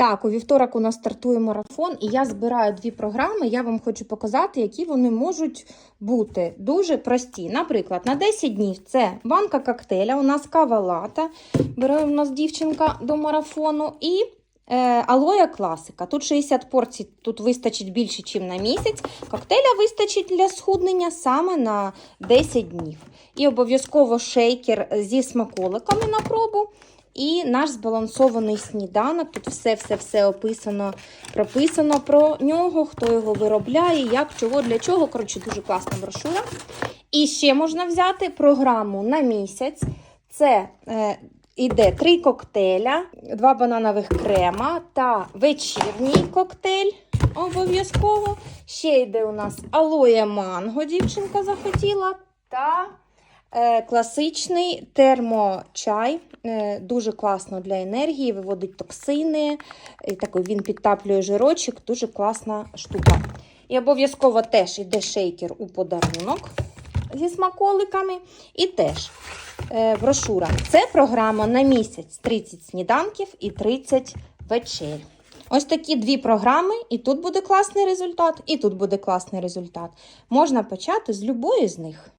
Так, у вівторок у нас стартує марафон, і я збираю дві програми. Я вам хочу показати, які вони можуть бути дуже прості. Наприклад, на 10 днів це банка коктейля, у нас кава лата, бере у нас дівчинка до марафону, і е, алоя класика. Тут 60 порцій, тут вистачить більше, ніж на місяць. Коктейля вистачить для схуднення саме на 10 днів. І обов'язково шейкер зі смаколиками на пробу. І наш збалансований сніданок. Тут все-все-все описано, прописано про нього, хто його виробляє, як, чого, для чого. Коротше, дуже класна брошура. І ще можна взяти програму на місяць. Це е, іде три коктейля, два бананових крема та вечірній коктейль. Обов'язково. Ще йде у нас алоє манго, дівчинка захотіла. Та класичний термочай. Е, дуже класно для енергії, виводить токсини. Такий він підтаплює жирочок, дуже класна штука. І обов'язково теж йде шейкер у подарунок зі смаколиками. І теж е, брошура. Це програма на місяць 30 сніданків і 30 вечер. Ось такі дві програми, і тут буде класний результат, і тут буде класний результат. Можна почати з любої з них.